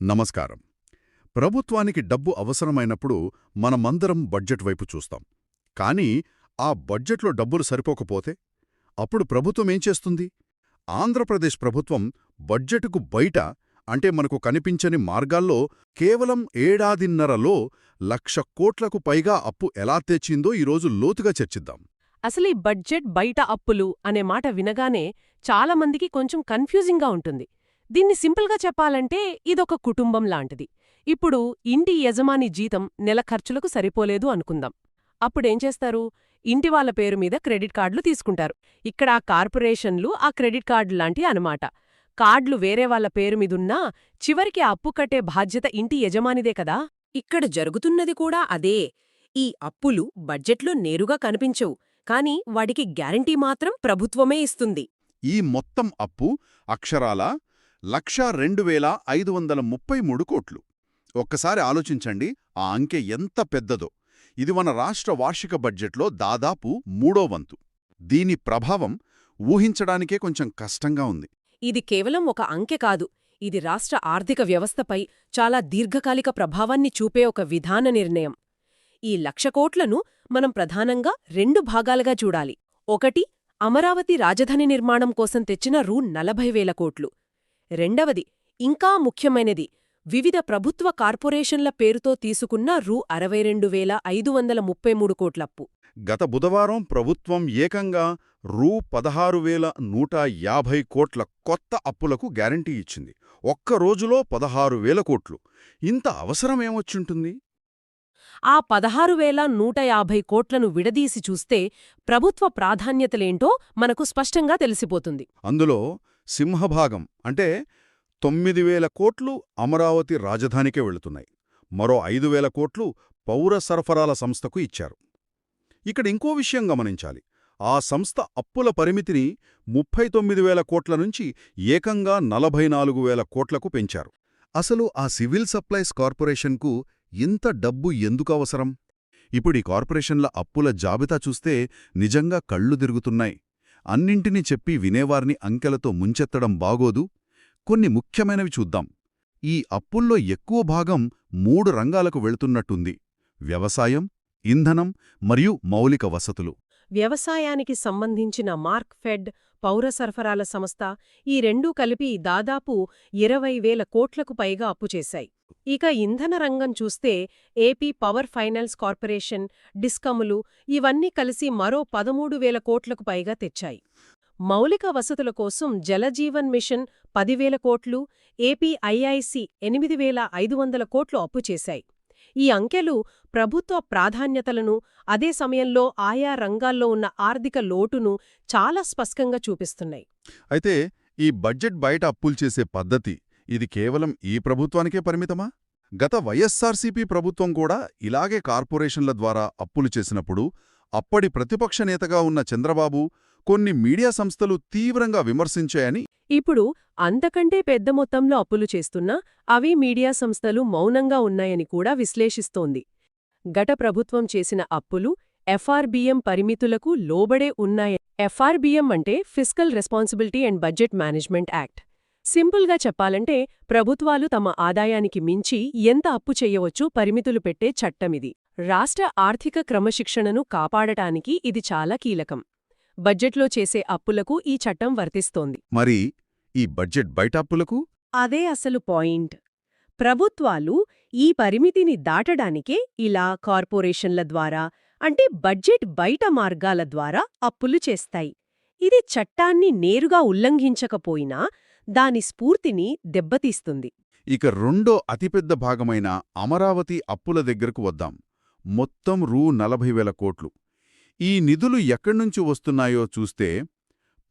నమస్కారం. ప్రభుత్వానికి డబ్బు అవసరమైనప్పుడు మనమందరం బడ్జెట్ వైపు చూస్తాం. కానీ ఆ బడ్జెట్లో డబ్బులు సరిపోకపోతే? అప్పుడు ప్రభుత్వం ఏం చేస్తుంది? ఆంధ్రప్రదేశ్ ప్రభుత్వం బడ్జెటుకు బయట అంటే మనకు కనిపించని మార్గాల్లో కేవలం ఏడాదిన్నరలో లక్ష కోట్లకు పైగా అప్పు ఎలా తెచ్చిందో ఈరోజు లోతుగా చర్చిద్దాం. అసలు ఈ బడ్జెట్ బయట అప్పులు అనే మాట వినగానే చాలా మందికి కొంచెం కన్ఫ్యూజింగ్గా ఉంటుంది. దీన్ని సింపుల్గా చెప్పాలంటే ఇదొక కుటుంబం లాంటిది. ఇప్పుడు ఇంటి యజమాని జీతం నెల ఖర్చులకు సరిపోలేదు అనుకుందాం. అప్పుడేం చేస్తారు? ఇంటి వాళ్ళ పేరు మీద క్రెడిట్ కార్డులు తీసుకుంటారు. ఇక్కడ ఆ కార్పొరేషన్లు ఆ క్రెడిట్ కార్డు లాంటి అనమాట కార్డులు వేరే వాళ్ళ పేరు మీదున్నా చివరికి అప్పు కట్టే బాధ్యత ఇంటి యజమానిదే కదా? ఇక్కడ జరుగుతున్నది కూడా అదే. ఈ అప్పులు బడ్జెట్లో నేరుగా కనిపించవు. కాని వాడికి గ్యారంటీ మాత్రం ప్రభుత్వమే ఇస్తుంది. ఈ మొత్తం అప్పు అక్షరాలా లక్షా రెండు వేల ఐదు వందల ముప్పై మూడు కోట్లు. ఒక్కసారి ఆలోచించండి ఆ అంకె ఎంత పెద్దదో. ఇది మన రాష్ట్ర వార్షిక బడ్జెట్లో దాదాపు మూడో వంతు. దీని ప్రభావం ఊహించడానికే కొంచెం కష్టంగా ఉంది. ఇది కేవలం ఒక అంకె కాదు. ఇది రాష్ట్ర ఆర్థిక వ్యవస్థపై చాలా దీర్ఘకాలిక ప్రభావాన్ని చూపే ఒక విధాన నిర్ణయం. ఈ లక్ష కోట్లను మనం ప్రధానంగా రెండు భాగాలుగా చూడాలి. ఒకటి అమరావతి రాజధాని నిర్మాణం కోసం తెచ్చిన రూ నలభై వేల కోట్లు. రెండవది ఇంకా ముఖ్యమైనది వివిధ ప్రభుత్వ కార్పొరేషన్ల పేరుతో తీసుకున్న రూ అరవై రెండు వేల ఐదు వందల ముప్పై మూడు కోట్లప్పు. గత బుధవారం ప్రభుత్వం ఏకంగా రూ పదహారు వేల నూట యాభై కోట్ల కొత్త అప్పులకు గ్యారంటీ ఇచ్చింది. ఒక్క రోజులో పదహారు వేల కోట్లు. ఇంత అవసరమేమొచ్చుంటుంది? ఆ పదహారు వేల నూట యాభై కోట్లను విడదీసి చూస్తే ప్రభుత్వ ప్రాధాన్యతలేంటో మనకు స్పష్టంగా తెలిసిపోతుంది. అందులో సింహభాగం అంటే తొమ్మిది వేల కోట్లు అమరావతి రాజధానికే వెళుతున్నాయి. మరో ఐదు వేల కోట్లు పౌర సరఫరాల సంస్థకు ఇచ్చారు. ఇక్కడ ఇంకో విషయం గమనించాలి. ఆ సంస్థ అప్పుల పరిమితిని ముప్పై తొమ్మిది వేల కోట్ల నుంచి ఏకంగా నలభై నాలుగు వేల కోట్లకు పెంచారు. అసలు ఆ సివిల్ సప్లైస్ కార్పొరేషన్కు ఇంత డబ్బు ఎందుకు అవసరం? ఇప్పుడీ కార్పొరేషన్ల అప్పుల జాబితా చూస్తే నిజంగా కళ్ళు తిరుగుతున్నాయి. అన్నింటినీ చెప్పి వినేవారిని అంకెలతో ముంచెత్తడం బాగోదు. కొన్ని ముఖ్యమైనవి చూద్దాం. ఈ అప్పుల్లో ఎక్కువ భాగం మూడు రంగాలకు వెళుతున్నట్టుంది. వ్యవసాయం ఇంధనం మరియు మౌలిక వసతులు. వ్యవసాయానికి సంబంధించిన మార్క్ ఫెడ్ పౌర సరఫరాల సంస్థ ఈ రెండూ కలిపి దాదాపు ఇరవై వేల కోట్లకు పైగా అప్పు చేశాయి. ఇక ఇంధన రంగం చూస్తే ఏపీ పవర్ ఫైనాన్స్ కార్పొరేషన్ డిస్కములు ఇవన్నీ కలిసి మరో పదమూడు వేల కోట్లకు పైగా తెచ్చాయి. మౌలిక వసతుల కోసం జలజీవన్ మిషన్ పదివేల కోట్లు ఏపీఐఐసి ఎనిమిది వేల ఐదు వందల కోట్లు అప్పు చేశాయి. ఈ అంకెలు ప్రభుత్వ ప్రాధాన్యతలను అదే సమయంలో ఆయా రంగాల్లో ఉన్న ఆర్థిక లోటును చాలా స్పష్టంగా చూపిస్తున్నాయి. అయితే ఈ బడ్జెట్ బయట అప్పులు చేసే పద్ధతి ఇది కేవలం ఈ ప్రభుత్వానికే పరిమితమా? గత వైఎస్సార్సీపీ ప్రభుత్వం కూడా ఇలాగే కార్పొరేషన్ల ద్వారా అప్పులు చేసినప్పుడు అప్పటి ప్రతిపక్ష నేతగా ఉన్న చంద్రబాబు కొన్ని మీడియా సంస్థలు తీవ్రంగా విమర్శించాయని ఇప్పుడు అంతకంటే పెద్ద మొత్తంలో అప్పులు చేస్తున్నా అవి మీడియా సంస్థలు మౌనంగా ఉన్నాయని కూడా విశ్లేషిస్తోంది. గత ప్రభుత్వం చేసిన అప్పులు ఎఫ్ఆర్బిఎం పరిమితులకు లోబడే ఉన్నాయి ఎఫ్ఆర్బిఎం అంటే fiscal responsibility and budget management act. సింపుల్గా చెప్పాలంటే ప్రభుత్వాలు తమ ఆదాయానికి మించి ఎంత అప్పు చేయవచ్చో పరిమితులు పెట్టే చట్టమిది. రాష్ట్ర ఆర్థిక క్రమశిక్షణను కాపాడటానికి ఇది చాలా కీలకం. బడ్జెట్లో చేసే అప్పులకు ఈ చట్టం వర్తిస్తోంది. మరి ఈ బడ్జెట్ బయట అప్పులకు? అదే అసలు పాయింట్. ప్రభుత్వాలు ఈ పరిమితిని దాటడానికే ఇలా కార్పొరేషన్ల ద్వారా అంటే బడ్జెట్ బయట మార్గాల ద్వారా అప్పులు చేస్తాయి. ఇది చట్టాన్ని నేరుగా ఉల్లంఘించకపోయినా దాని స్ఫూర్తిని దెబ్బతీస్తుంది. ఇక రెండో అతిపెద్ద భాగమైన అమరావతి అప్పుల దగ్గరకు వద్దాం. మొత్తం రూ నలభై వేల కోట్లు. ఈ నిధులు ఎక్కడ్నుంచి వస్తున్నాయో చూస్తే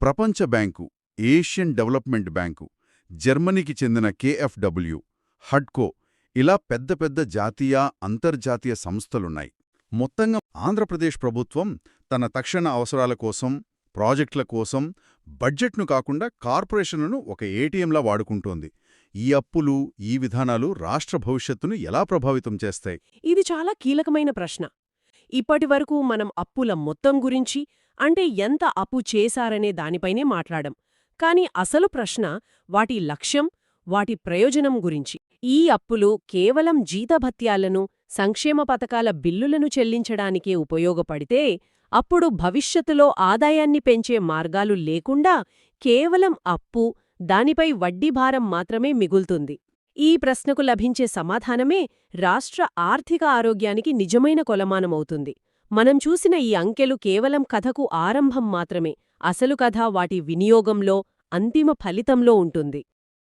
ప్రపంచ బ్యాంకు ఏషియన్ డెవలప్మెంట్ బ్యాంకు జర్మనీకి చెందిన కేఎఫ్డబ్ల్యూ హడ్కో ఇలా పెద్ద పెద్ద జాతీయ అంతర్జాతీయ సంస్థలున్నాయి. మొత్తంగా ఆంధ్రప్రదేశ్ ప్రభుత్వం తన తక్షణ అవసరాల కోసం ప్రాజెక్టుల కోసం బడ్జెట్ను కాకుండా కార్పొరేషన్లను ఒక ఏటీఎంలా వాడుకుంటోంది. ఈ అప్పులు ఈ విధానాలు రాష్ట్ర భవిష్యత్తును ఎలా ప్రభావితం చేస్తాయి? ఇది చాలా కీలకమైన ప్రశ్న. ఇప్పటివరకు మనం అప్పుల మొత్తం గురించి అంటే ఎంత అప్పు చేశారనే దానిపైనే మాట్లాడం. కాని అసలు ప్రశ్న వాటి లక్ష్యం వాటి ప్రయోజనం గురించి. ఈ అప్పులు కేవలం జీతభత్యాలను సంక్షేమ పథకాల బిల్లులను చెల్లించడానికే ఉపయోగపడితే అప్పుడు భవిష్యత్తులో ఆదాయాన్ని పెంచే మార్గాలు లేకుండా కేవలం అప్పు దానిపై వడ్డీ భారం మాత్రమే మిగులుతుంది. ఈ ప్రశ్నకు లభించే సమాధానమే రాష్ట్ర ఆర్థిక ఆరోగ్యానికి నిజమైన కొలమానమవుతుంది. మనం చూసిన ఈ అంకెలు కేవలం కథకు ఆరంభం మాత్రమే అసలు కథ వాటి వినియోగంలో అంతిమ ఫలితంలో ఉంటుంది.